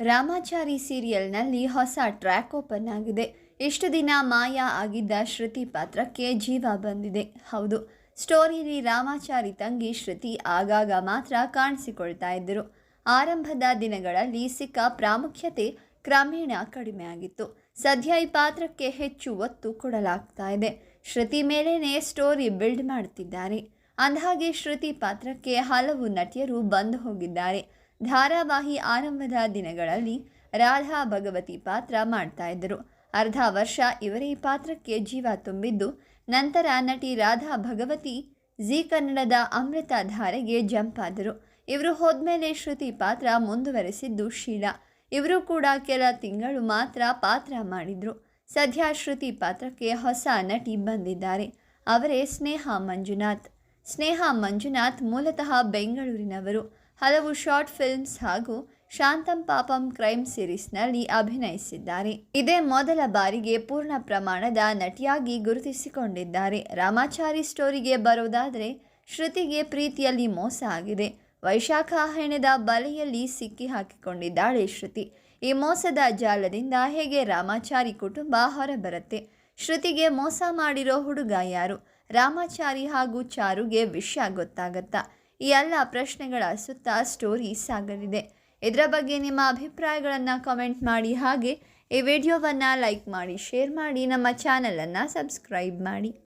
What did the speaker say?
ರಾಮಾಚಾರಿ ಸೀರಿಯಲ್ನಲ್ಲಿ ಹೊಸ track open ಆಗಿದೆ. ಇಷ್ಟು ದಿನ ಮಾಯಾ ಆಗಿದ್ದ ಶ್ರುತಿ ಪಾತ್ರಕ್ಕೆ ಜೀವ ಬಂದಿದೆ. ಹೌದು, ಸ್ಟೋರಿಲಿ ರಾಮಾಚಾರಿ ತಂಗಿ ಶ್ರುತಿ ಆಗಾಗ ಮಾತ್ರ ಕಾಣಿಸಿಕೊಳ್ತಾ ಇದ್ದರು. ಆರಂಭದ ದಿನಗಳಲ್ಲಿ ಸಿಕ್ಕ ಪ್ರಾಮುಖ್ಯತೆ ಕ್ರಮೇಣ ಕಡಿಮೆ ಆಗಿತ್ತು. ಸದ್ಯ ಈ ಪಾತ್ರಕ್ಕೆ ಹೆಚ್ಚು ಒತ್ತು ಕೊಡಲಾಗ್ತಾ ಇದೆ. ಶ್ರುತಿ ಮೇಲೇನೆ ಸ್ಟೋರಿ ಬಿಲ್ಡ್ ಮಾಡ್ತಿದ್ದಾರೆ. ಅಂದಹಾಗೆ ಶ್ರುತಿ ಪಾತ್ರಕ್ಕೆ ಹಲವು ನಟಿಯರು ಬಂದು ಹೋಗಿದ್ದಾರೆ. ಧಾರಾವಾಹಿ ಆರಂಭದ ದಿನಗಳಲ್ಲಿ ರಾಧಾ ಭಗವತಿ ಪಾತ್ರ ಮಾಡ್ತಾ ಇದ್ದರು. ಅರ್ಧ ವರ್ಷ ಇವರೇ ಪಾತ್ರಕ್ಕೆ ಜೀವ ತುಂಬಿದ್ದು, ನಂತರ ನಟಿ ರಾಧಾ ಭಗವತಿ ಜಿ ಕನ್ನಡದ ಅಮೃತ ಧಾರೆಗೆ ಜಂಪ್ ಆದರು. ಇವರು ಹೋದ್ಮೇಲೆ ಶ್ರುತಿ ಪಾತ್ರ ಮುಂದುವರೆಸಿದ್ದು ಶೀಲಾ. ಇವರು ಕೂಡ ಕೆಲ ತಿಂಗಳು ಮಾತ್ರ ಪಾತ್ರ ಮಾಡಿದ್ರು. ಸದ್ಯ ಶ್ರುತಿ ಪಾತ್ರಕ್ಕೆ ಹೊಸ ನಟಿ ಬಂದಿದ್ದಾರೆ. ಅವರೇ ಸ್ನೇಹ ಮಂಜುನಾಥ್. ಸ್ನೇಹ ಮಂಜುನಾಥ್ ಮೂಲತಃ ಬೆಂಗಳೂರಿನವರು. ಹಲವು ಶಾರ್ಟ್ ಫಿಲ್ಮ್ಸ್ ಹಾಗೂ ಶಾಂತಂ ಪಾಪಂ ಕ್ರೈಮ್ ಸೀರೀಸ್ನಲ್ಲಿ ಅಭಿನಯಿಸಿದ್ದಾರೆ. ಇದೇ ಮೊದಲ ಬಾರಿಗೆ ಪೂರ್ಣ ಪ್ರಮಾಣದ ನಟಿಯಾಗಿ ಗುರುತಿಸಿಕೊಂಡಿದ್ದಾರೆ. ರಾಮಾಚಾರಿ ಸ್ಟೋರಿಗೆ ಬರೋದಾದರೆ ಶ್ರುತಿಗೆ ಪ್ರೀತಿಯಲ್ಲಿ ಮೋಸ ಆಗಿದೆ. ವೈಶಾಖ ಹೆಣದ ಬಲೆಯಲ್ಲಿ ಸಿಕ್ಕಿ ಹಾಕಿಕೊಂಡಿದ್ದಾಳೆ ಶ್ರುತಿ. ಈ ಮೋಸದ ಜಾಲದಿಂದ ಹೇಗೆ ರಾಮಾಚಾರಿ ಕುಟುಂಬ ಹೊರಬರುತ್ತೆ? ಶ್ರುತಿಗೆ ಮೋಸ ಮಾಡಿರೋ ಹುಡುಗ ಯಾರು? ರಾಮಾಚಾರಿ ಹಾಗೂ ಚಾರುಗೆ ವಿಷಯ ಗೊತ್ತಾಗತ್ತಾ? ಈ ಎಲ್ಲ ಪ್ರಶ್ನೆಗಳ ಸುತ್ತ ಸ್ಟೋರಿ ಸಾಗಲಿದೆ. ಇದರ ಬಗ್ಗೆ ನಿಮ್ಮ ಅಭಿಪ್ರಾಯಗಳನ್ನು ಕಮೆಂಟ್ ಮಾಡಿ. ಹಾಗೆ ಈ ವಿಡಿಯೋವನ್ನು ಲೈಕ್ ಮಾಡಿ ಶೇರ್ ಮಾಡಿ, ನಮ್ಮ ಚಾನಲನ್ನು ಸಬ್ಸ್ಕ್ರೈಬ್ ಮಾಡಿ.